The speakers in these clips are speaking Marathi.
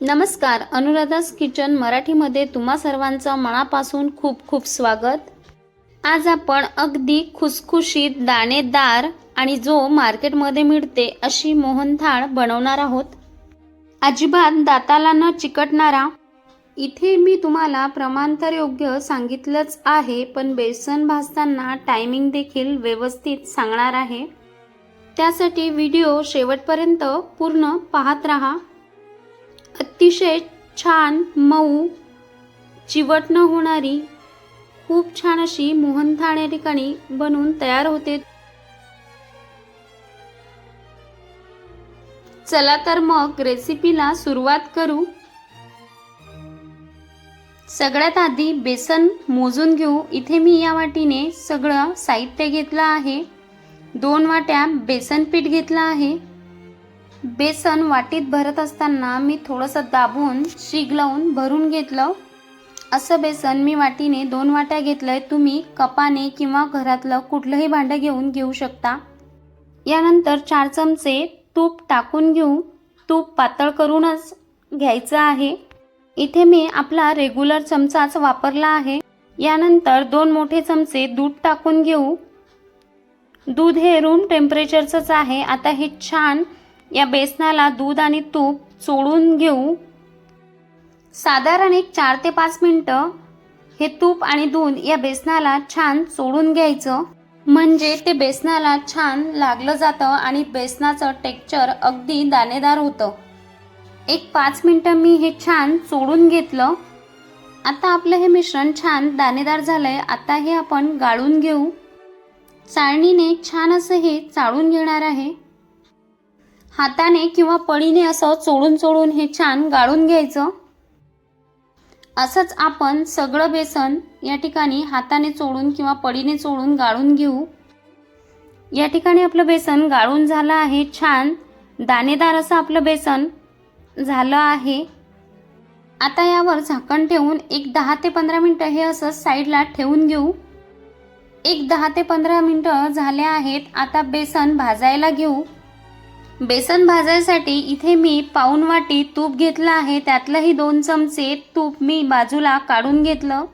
नमस्कार अनुराधास किचन मराठीमध्ये तुम्हा सर्वांचं मनापासून खूप खूप स्वागत. आज आपण अगदी खुसखुशीत दाणेदार आणि जो मार्केटमध्ये मिळते अशी मोहनथाळ बनवणार आहोत. अजिबात दाताला न चिकटणारा इथे मी तुम्हाला प्रमाणतर योग्य सांगितलंच आहे पण बेसन भाजताना टायमिंग देखील व्यवस्थित सांगणार आहे. त्यासाठी व्हिडिओ शेवटपर्यंत पूर्ण पाहत राहा. अतिशय छान मऊ चिवट न होणारी खूप छान अशी मोहनथाळ या ठिकाणी बनवून तयार होते. चला तर मग रेसिपीला सुरुवात करू. सगळ्यात आधी बेसन मोजून घेऊ. इथे मी या वाटीने सगळं साहित्य घेतलं आहे. दोन वाट्या बेसन पीठ घेतलं आहे. बेसन वाटीत भरत असताना मी थोडंसं दाबून शीग लावून भरून घेतलं. असं बेसन मी वाटीने दोन वाट्या घेतलंय तुम्ही कपाने किंवा घरातलं कुठलंही भांडं घेऊन घेऊ शकता. यानंतर चार चमचे तूप टाकून घेऊ. तूप पातळ करूनच घ्यायचं आहे. इथे मी आपला रेग्युलर चमचाच वापरला आहे. यानंतर दोन मोठे चमचे दूध टाकून घेऊ. दूध हे रूम टेम्परेचरचंच आहे. आता हे छान या बेसनाला दूध आणि तूप चोळून घेऊ. साधारण एक चार ते पाच मिनटं हे तूप आणि दूध या बेसनाला छान चोळून घ्यायचं. म्हणजे ते बेसनाला छान लागलं जातं आणि बेसनाचं टेक्चर अगदी दाणेदार होतं. एक पाच मिनटं मी हे छान चोळून घेतलं. आता आपलं हे मिश्रण छान दाणेदार झालंय. आता हे आपण गाळून घेऊ. चाळणीने छान असं हे चाळून घेणार आहे. हाताने किंवा पळीने असं चोळून चोळून हे छान गाळून घ्यायचं. असंच आपण सगळं बेसन या ठिकाणी हाताने चोळून किंवा पळीने चोळून गाळून घेऊ. या ठिकाणी आपलं बेसन गाळून झालं आहे छान. दाणेदार असं आपलं बेसन झालं आहे. आता यावर झाकण ठेवून एक दहा ते पंधरा मिनटं हे असं साईडला ठेवून घेऊ. एक दहा ते पंधरा मिनटं झाले आहेत. आता बेसन भाजायला घेऊ. बेसन भाजायसाठी इथे मी पाऊन वाटी तूप घेतलं आहे. त्यातलंही दोन चमचे तूप मी बाजूला काढून घेतलं.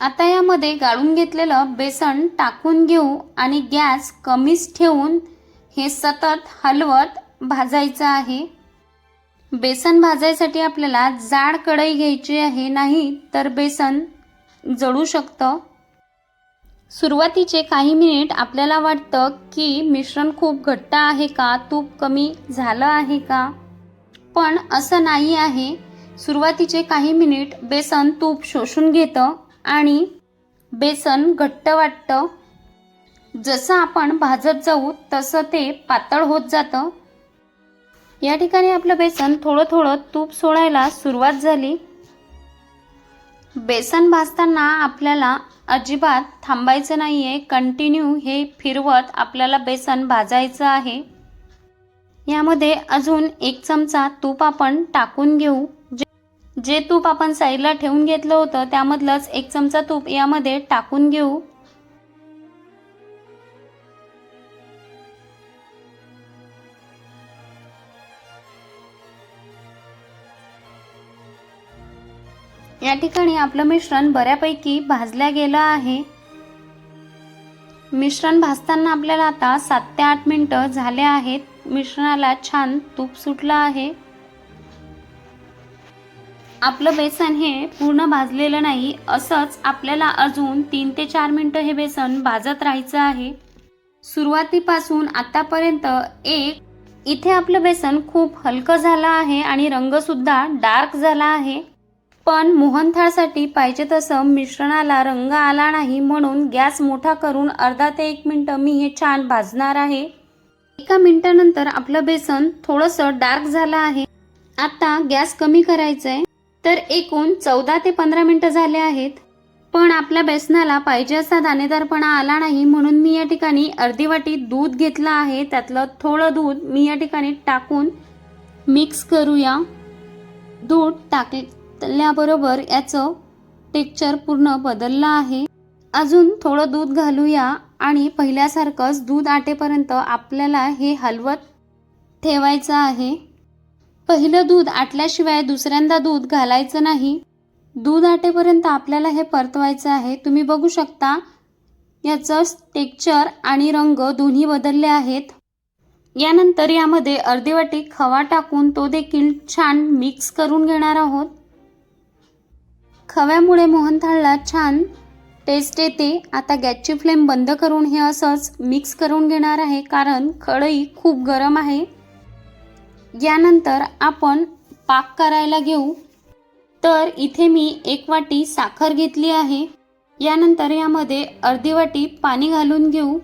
आता यामध्ये गाळून घेतलेलं बेसन टाकून घेऊ आणि गॅस कमीच ठेवून हे सतत हलवत भाजायचं आहे. बेसन भाजायसाठी आपल्याला जाड कढई घ्यायची आहे नाही तर बेसन जळू शकतं. सुरुवातीचे काही मिनिट आपल्याला वाटतं की मिश्रण खूप घट्ट आहे का? तूप कमी झालं आहे का? पण असं नाही आहे. सुरुवातीचे काही मिनिट बेसन तूप शोषून घेतं आणि बेसन घट्ट वाटतं. जसं आपण भाजत जाऊ तसं ते पातळ होत जातं. या ठिकाणी आपलं बेसन थोडं थोडं तूप सोडायला सुरुवात झाली. बेसन भाजताना आपल्याला अजिबात थांबायचं नाही आहे कंटिन्यू हे फिरवत आपल्याला बेसन भाजायचं आहे. यामध्ये अजून एक चमचा तूप आपण टाकून घेऊ. जे जे तूप आपण साईडला ठेवून घेतलं होतं त्यामधलंच एक चमचा तूप यामध्ये टाकून घेऊ. या ठिकाणी आपलं मिश्रण बऱ्यापैकी भाजल्या गेलं आहे. मिश्रण भाजताना आपल्याला आता सात ते आठ मिनटं झाले आहेत. मिश्रणाला छान तूप सुटलं आहे. आपलं बेसन हे पूर्ण भाजलेलं नाही असंच आपल्याला अजून तीन ते चार मिनटं हे बेसन भाजत राहायचं आहे. सुरुवातीपासून आतापर्यंत एक इथे आपलं बेसन खूप हलकं झालं आहे आणि रंगसुद्धा डार्क झाला आहे. पण मोहनथाळसाठी पाहिजे तसं मिश्रणाला रंग आला नाही म्हणून गॅस मोठा करून अर्धा ते एक मिनटं मी हे छान भाजणार आहे. एका मिनटानंतर आपलं बेसन थोडंसं डार्क झालं आहे. आता गॅस कमी करायचं आहे तर एकूण चौदा ते पंधरा मिनटं झाले आहेत. पण आपल्या बेसनाला पाहिजे असा दाणेदारपणा आला नाही म्हणून मी या ठिकाणी अर्धी वाटी दूध घेतलं आहे. त्यातलं थोडं दूध मी या ठिकाणी टाकून मिक्स करूया. दूध टाकल्याबरोबर याचं टेक्चर पूर्ण बदललं आहे. अजून थोडं दूध घालूया आणि पहिल्यासारखंच दूध आटेपर्यंत आपल्याला हे हलवत ठेवायचं आहे. पहिलं दूध आटल्याशिवाय दुसऱ्यांदा दूध घालायचं नाही. दूध आटेपर्यंत आपल्याला हे परतवायचं आहे. तुम्ही बघू शकता याचं टेक्चर आणि रंग दोन्ही बदलले आहेत. यानंतर यामध्ये अर्धी वाटी खवा टाकून तो देखील छान मिक्स करून घेणार आहोत. खव्यामुळे मोहनथाळला छान टेस्ट येते. आता गॅसची फ्लेम बंद करून हे असंच मिक्स करून घेणार आहे कारण कढई खूप गरम आहे. यानंतर आपण पाक करायला घेऊ. तर इथे मी एक वाटी साखर घेतली आहे. यानंतर यामध्ये अर्धी वाटी पाणी घालून घेऊ.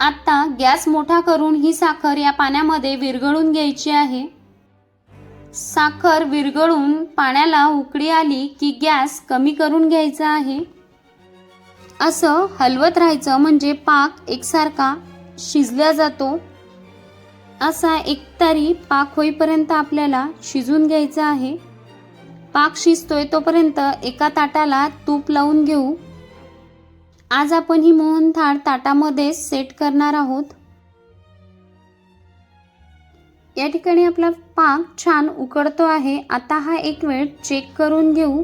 आत्ता गॅस मोठा करून ही साखर या पाण्यामध्ये विरघळून घ्यायची आहे. साखर विरघळून पाण्याला उकळी आली की गॅस कमी करून घ्यायचा आहे. असं हलवत राहायचं म्हणजे पाक एकसारखा शिजला जातो. असा एकतारी पाक होईपर्यंत आपल्याला शिजून घ्यायचा आहे. पाक शिजतोय तोपर्यंत एका ताटाला तूप लावून घेऊ. आज आपण ही मोहनथाळ ताटामध्ये सेट करणार आहोत. या ठिकाणी आपला पाक छान उकडतो आहे. आता हा एक वेळ चेक करून घेऊ.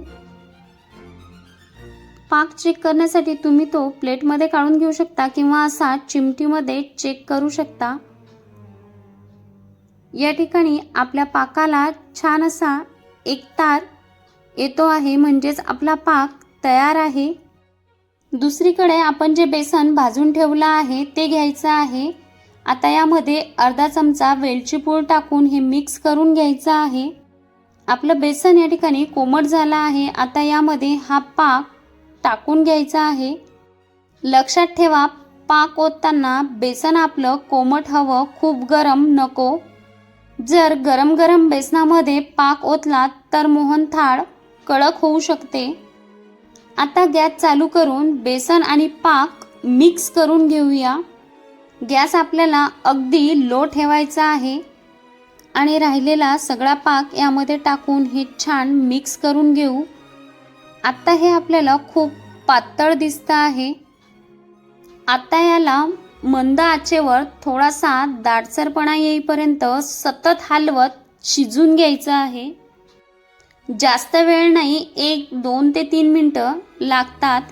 पाक चेक करण्यासाठी तुम्ही तो प्लेटमध्ये काढून घेऊ शकता किंवा असा चिमटीमध्ये चेक करू शकता. या ठिकाणी आपल्या पाकाला छान असा एक तार येतो आहे म्हणजेच आपला पाक तयार आहे. दुसरीकडे आपण जे बेसन भाजून ठेवलं आहे ते घ्यायचं आहे. आता यामध्ये अर्धा चमचा वेलची पूड टाकून हे मिक्स करून घ्यायचं आहे. आपलं बेसन या ठिकाणी कोमट झालं आहे. आता यामध्ये हा पाक टाकून घ्यायचा आहे. लक्षात ठेवा पाक ओतताना बेसन आपलं कोमट हवं खूप गरम नको. जर गरम गरम बेसनामध्ये पाक ओतला तर मोहनथाळ कडक होऊ शकते. आता गॅस चालू करून बेसन आणि पाक मिक्स करून घेऊया. गॅस आपल्याला अगदी लो ठेवायचा आहे आणि राहिलेला सगळा पाक यामध्ये टाकून हे छान मिक्स करून घेऊ. आत्ता हे आपल्याला खूप पातळ दिसतं आहे. आत्ता याला मंद आचेवर थोडासा दाटसरपणा येईपर्यंत सतत हलवत शिजून घ्यायचं आहे. जास्त वेळ नाही एक दोन ते तीन मिनटं लागतात.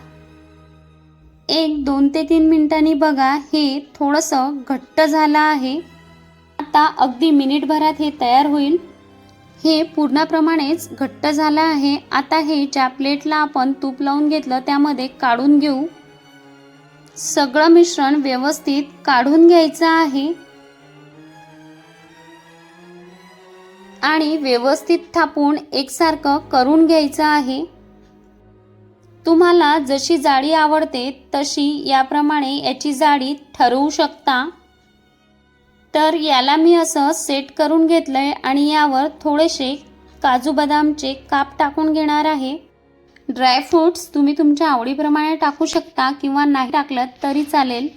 एक दोन ते तीन मिनिटांनी बघा हे थोडंसं घट्ट झालं आहे. आता अगदी मिनिटभरात हे तयार होईल. हे पूर्णाप्रमाणेच घट्ट झालं आहे. आता हे ज्या प्लेटला आपण तूप लावून घेतलं त्यामध्ये काढून घेऊ. सगळं मिश्रण व्यवस्थित काढून घ्यायचं आहे. आणि व्यवस्थित थापून एकसारखं करून घ्यायचं आहे. तुम्हाला जशी जाडी आवडते तशी याप्रमाणे याची जाडी ठरवू शकता. तर याला मी असं सेट करून घेतलंय आणि यावर थोडेसे काजू बदामचे काप टाकून घेणार आहे. ड्रायफ्रूट्स तुम्ही तुमच्या आवडीप्रमाणे टाकू शकता किंवा नाही टाकलं तरी चालेल.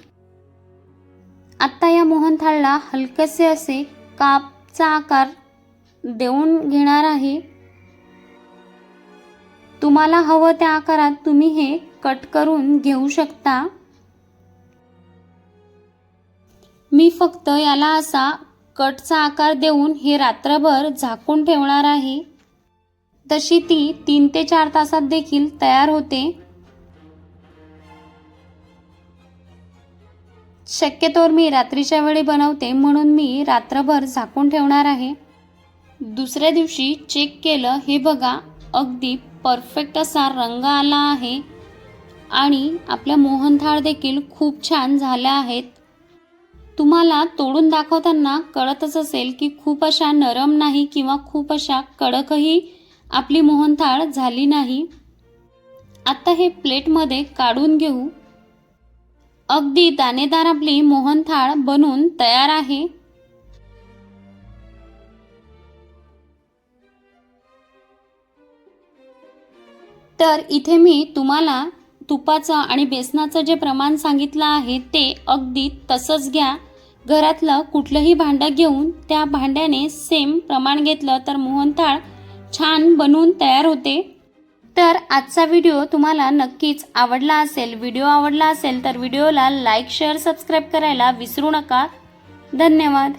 आत्ता या मोहनथाळला हलकेसे असे कापचा आकार देऊन घेणार आहे. तुम्हाला हवं त्या आकारात तुम्ही हे कट करून घेऊ शकता. मी फक्त याला असा कटचा आकार देऊन हे रात्रभर झाकून ठेवणार आहे. तशी ती तीन ते चार तासात देखील तयार होते. शक्यतोवर मी रात्रीच्या वेळी बनवते म्हणून मी रात्रभर झाकून ठेवणार आहे. दुसऱ्या दिवशी चेक केलं हे बघा अगदी परफेक्ट असा रंग आला आहे. आणि आपल्या मोहनथाळ देखील खूप छान झाल्या आहेत. तुम्हाला तोडून दाखवताना कळतच असेल की खूप अशा नरम नाही किंवा खूप अशा कडकही आपली मोहनथाळ झाली नाही. आता हे प्लेटमध्ये काढून घेऊ. अगदी दाणेदार आपली मोहनथाळ बनून तयार आहे. तर इथे मी तुम्हाला तुपाचं आणि बेसनाचं जे प्रमाण सांगितलं आहे ते अगदी तसंच घ्या. घरातलं कुठलंही भांडं घेऊन त्या भांड्याने सेम प्रमाण घेतलं तर मोहनथाळ छान बनवून तयार होते. तर आजचा व्हिडिओ तुम्हाला नक्कीच आवडला असेल व्हिडिओ आवडला असेल तर व्हिडिओला लाईक शेअर सबस्क्राईब करायला विसरू नका. धन्यवाद.